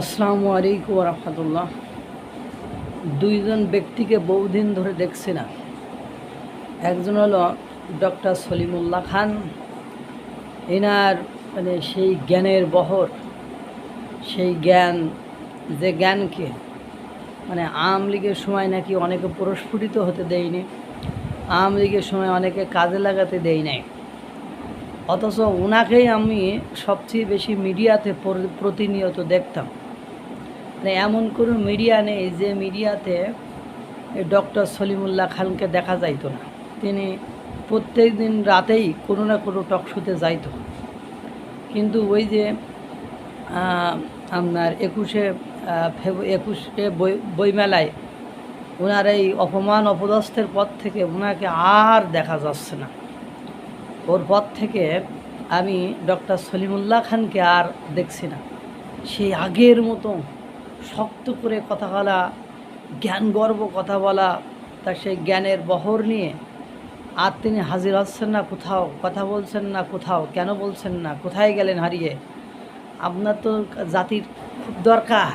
আসসালামু আলাইকুম রহমতুল্লাহ। দুইজন ব্যক্তিকে বহুদিন ধরে দেখছি না। একজন হলো ডক্টর সলিমুল্লাহ খান। এনার মানে সেই জ্ঞানের বহর, সেই জ্ঞান, যে জ্ঞানকে মানে আওয়ামী লীগের সময় নাকি অনেকে প্রস্ফুটিত হতে দেয়নি, আওয়ামী লীগের সময় অনেকে কাজে লাগাতে দেয় নাই। অথচ ওনাকেই আমি সবচেয়ে বেশি মিডিয়াতে প্রতিনিয়ত দেখতাম। মানে এমন কোনো মিডিয়া নেই যে মিডিয়াতে ডক্টর সলিমুল্লাহ খানকে দেখা যাইতো না। তিনি প্রত্যেক দিন রাতেই কোনো না কোনো টক শোতে যাইতো। কিন্তু ওই যে আপনার একুশে একুশে বই, বইমেলায় ওনার এই অপমান অপদস্থের পর থেকে ওনাকে আর দেখা যাচ্ছে না। ওর পর থেকে আমি ডক্টর সলিমুল্লাহ খানকে আর দেখছি না। সেই আগের মতো শক্ত করে কথা বলা জ্ঞান গর্ব কথা বলা, তার সেই জ্ঞানের বহর নিয়ে, আর তিনি হাজির হচ্ছেন না কোথাও, কথা বলছেন না কোথাও, কেন বলছেন না, কোথায় গেলেন হারিয়ে? আপনার তো জাতির খুব দরকার।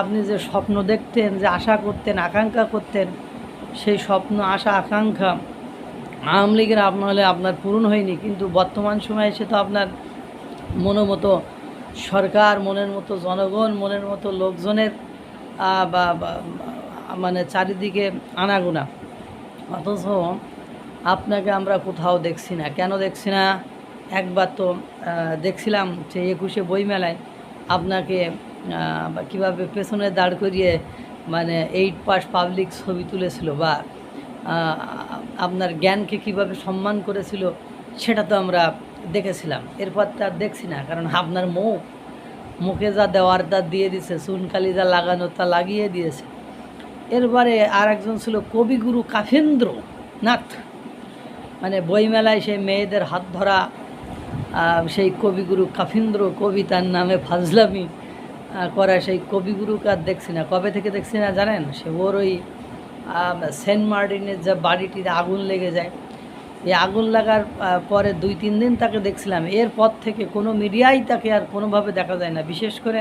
আপনি যে স্বপ্ন দেখতেন, যে আশা করতেন, আকাঙ্ক্ষা করতেন, সেই স্বপ্ন, আশা, আকাঙ্ক্ষা আওয়ামী লীগের আপনার হলে আপনার পূরণ হয়নি, কিন্তু বর্তমান সময়ে সে তো আপনার মনোমতো সরকার মনের মতো, জনগণ মনের মতো, লোকজনের বা মানে চারিদিকে আনাগোনা। অথচ আপনাকে আমরা কোথাও দেখছি না। কেন দেখছি না? একবার তো দেখছিলাম যে একুশে বইমেলায় আপনাকে কীভাবে পেছনে দাঁড় করিয়ে মানে এইট পাস পাবলিক ছবি তুলেছিল বা আপনার জ্ঞানকে কীভাবে সম্মান করেছিল, সেটা তো আমরা দেখেছিলাম। এরপর তো আর দেখছি না, কারণ আপনার মুখ, মুখে যা দেওয়ার তা দিয়ে দিছে, চুনকালি যা লাগানো তা লাগিয়ে দিয়েছে। এরপরে আর একজন ছিল কবিগুরু কাফেন্দ্র নাথ। মানে বইমেলায় সেই মেয়েদের হাত ধরা সেই কবিগুরু কাফিন্দ্র কবিতার নামে ফাজলামি করা সেই কবিগুরুকে আর দেখছি না। কবে থেকে দেখছি না জানেন? সে ওর ওই সেন্ট মার্টিনের যে বাড়িটিতে আগুন লেগে যায় এই আগুন লাগার পরে দুই, তিন দিন তাকে দেখছিলাম। এরপর থেকে কোনো মিডিয়াই তাকে আর কোনোভাবে দেখা যায় না। বিশেষ করে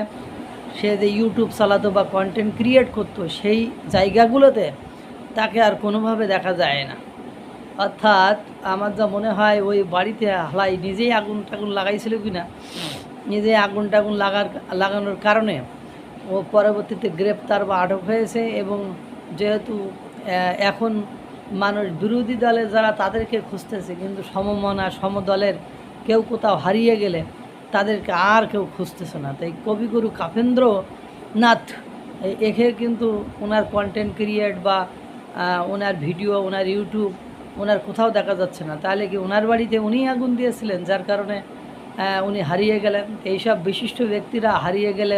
সে যে ইউটিউব চালাতো বা কন্টেন্ট ক্রিয়েট করতো, সেই জায়গাগুলোতে তাকে আর কোনোভাবে দেখা যায় না। অর্থাৎ আমার যা মনে হয়, ওই বাড়িতে হালাই নিজেই আগুন টাগুন লাগাইছিল কি না নিজেই আগুন টাগুন লাগার, লাগানোর কারণে ও পরবর্তীতে গ্রেপ্তার বা আটক হয়েছে এবং যেহেতু এখন মানুষ বিরোধী দলে যারা তাদেরকে খুঁজতেছে, কিন্তু সমমনা সমদলের কেউ কোথাও হারিয়ে গেলে তাদেরকে আর কেউ খুঁজতেছে না। তাই কবিগুরু কাপেন্দ্র নাথ এ- একে কিন্তু ওনার কন্টেন্ট ক্রিয়েট বা ওনার ভিডিও ওনার ইউটিউব ওনার কোথাও দেখা যাচ্ছে না। তাহলে কি ওনার বাড়িতে উনি আগুন দিয়েছিলেন, যার কারণে উনি হারিয়ে গেলেন? এইসব বিশিষ্ট ব্যক্তিরা হারিয়ে গেলে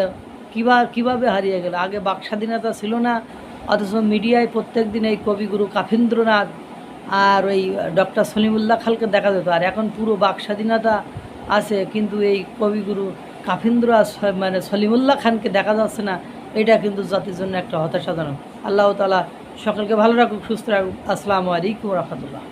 কিবা, কীভাবে হারিয়ে গেল? আগে বাক স্বাধীনতা ছিল না অথচ মিডিয়ায় প্রত্যেক দিন এই কবিগুরু কাফেন্দ্রনাথ আর ওই ডক্টর সলিমুল্লাহ খালকে দেখা যেত। আর এখন পুরো বাক স্বাধীনতা আছে, কিন্তু এই কবিগুরু কাফিন্দ্র আর মানে সলিমুল্লাহ খানকে দেখা যাচ্ছে না, এটা কিন্তু জাতির জন্য একটা হতাশাজনক। আল্লাহ তালা সকলকে ভালো রাখুক, সুস্থ রাখুক। আসসালামু আলাইকুম রহমতুল্লাহ।